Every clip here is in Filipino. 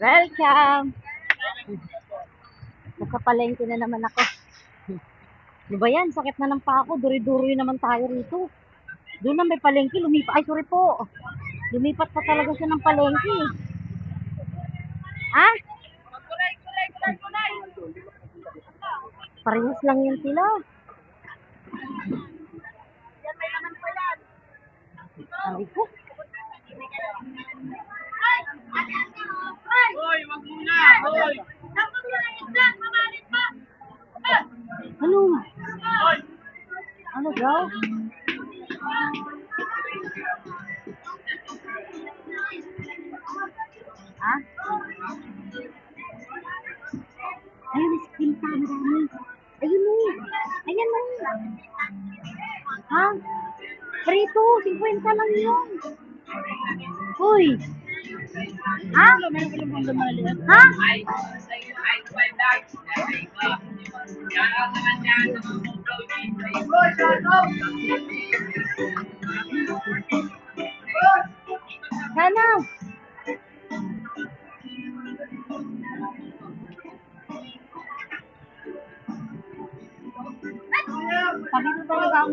Welcome! Nasa palengke na naman ako. Ano ba yan? Sakit na ng paa ko. Duri-duri naman tayo rito. Doon na may palengke. Lumipat. Ay, sorry po. Lumipat pa talaga siya ng palengke. Ha? Parehas lang yan sila. Ay ko. Ano daw? Ha? Ayun, skin pa, marami. Ayun mo. Ayan mo. Ha? Prito, 50 lang yun. Uy. Ha? Maliit? Ha? Ay, ay, ay, five dollars. Yan ang naman yan. Hoy, shut up! Sana. Sabi ko talaga ako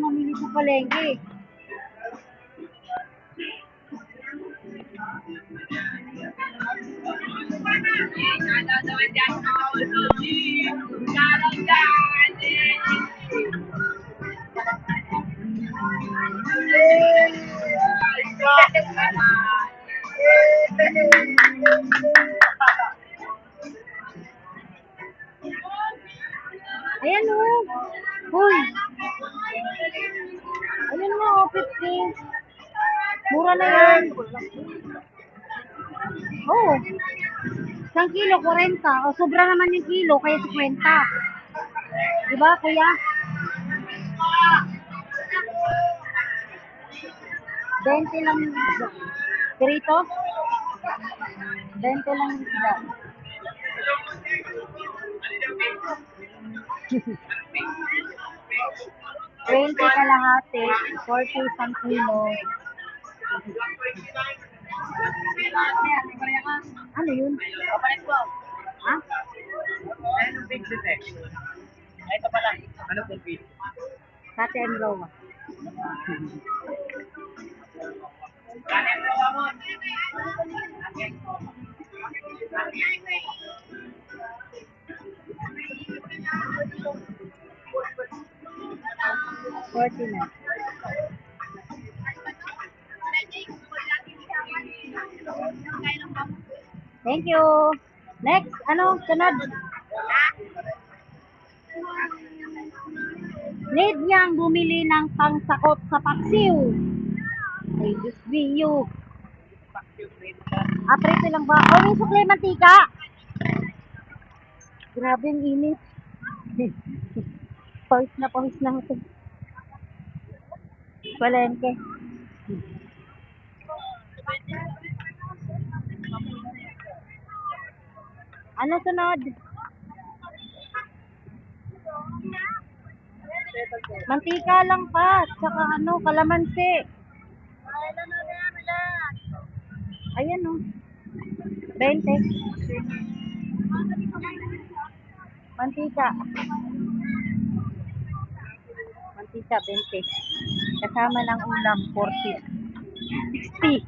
Ayan o. Hoy. Ayan mo, oh, 50. Mura na yan. Oh. Isang kilo, 40. O, sobra naman yung kilo, kaya 50. Diba, kuya? Bente lang yung isda. Perito? Bente lang yung isda. Twenty kalahati, forty isang kilo. Ano yun? Ha? Ano big detect? Ito pala. Ano big? Kate and Roma. 49. Thank you. Next, ano, sunod? Need niyang bumili ng pangsakot sa paksiw. Ay, Diyos you. Ah, preto lang ba? Oh, may suklay mantika. Grabe ang init. pawis na pawis na ako. Palengke. Ano sunod? Mantika lang pa, tsaka ano, kalamansi. Ayan o. 20. Mantika. Mantika, 20. Kasama ng ulam, 40. 60.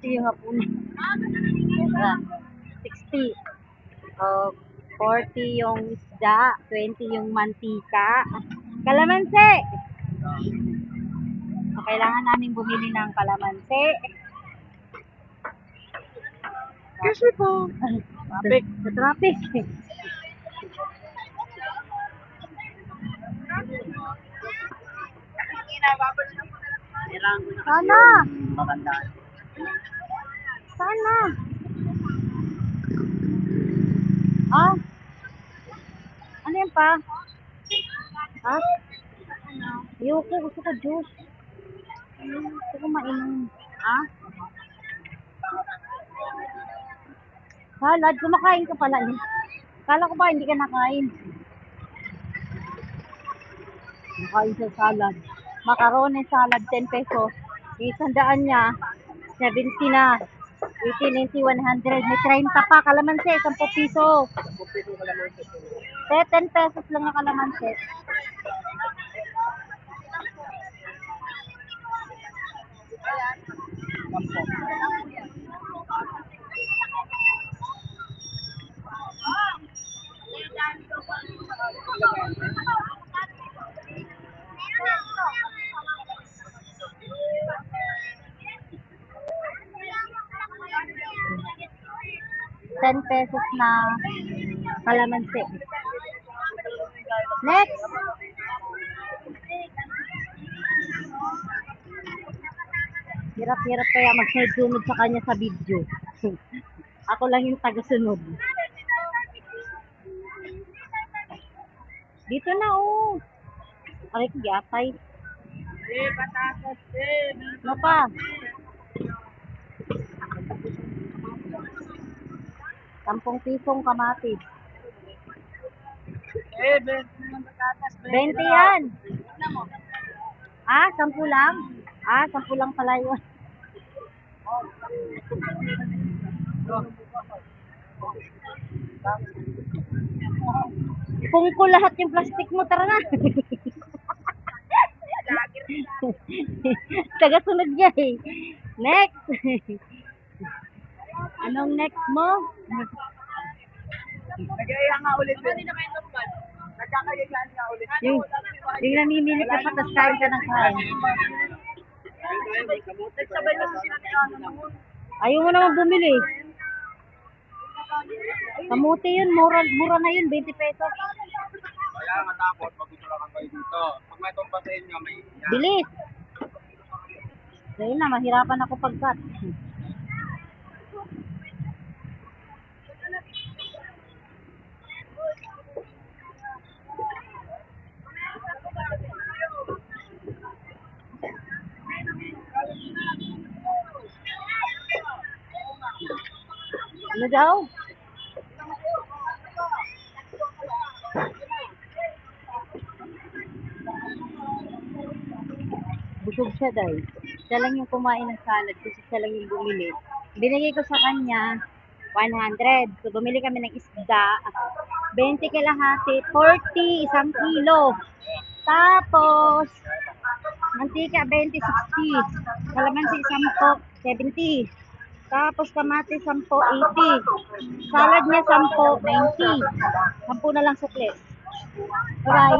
60 yung hapon. Ah, 60. Oh, 40 yung isda, 20 yung mantika. Kalamansi! So, kailangan namin bumili ng kalamansi. Kasi po. Traffic. Traffic. Sana! Sana! Ah? Ano yan pa? Ha? Ayoko, gusto ko juice. Gusto ko mainom. Ha? Salad, kumakain ka pala eh. Kala ko ba hindi ka nakain? Nakain sa salad. Macaroni salad, 10 pesos. Isang daan niya, 70 na. 80, 90, 100. May 30 pa. Kalamansi, 10 piso. 10 pesos lang ang kalamansi. Ten pesos na kalamansi. Next! Hirap-hirap kaya magsunod sa kanya sa video. Ako lang yung taga-sunod. Dito na, oh. Aray ko, yatay. Eh, patatas, eh. Ano pa? Sampung pisong kamatis. Eh, best ng patatas. 20 yan. Ah, sampu lang? Ah, sampu lang pala yun. Kung ko lahat yung plastic mo, tara na. Taga-sunod niya eh. Next. Anong next mo? Nagaya nga ulit. Hindi na kayo. Nagkakayayaan nga ulit. Yung, yung namimili ka pa, tapos kain ka ng kain. Nagsabay sila ni Ana noon. Ayaw mo naman bumili. Kamuti yun, mura, mura na yun, 20 pesos. Kaya nga tapos, pag gusto lang kayo dito. Pag may tumpa sa inyo, may Bilis. Ayun na, mahirapan ako pag-cut. Ano daw? Busog siya dahil. Siya lang yung kumain ng salad kasi siya lang yung bumili. Binigay ko sa kanya 100. So, bumili kami ng isda. 20 kalahati, 40, isang kilo. Tapos, mantika 20, 60. Kalamansi 10, 70. Tapos kamatis 10, 80. Salad niya 10, 90. 10 na lang sukli. Bye-bye.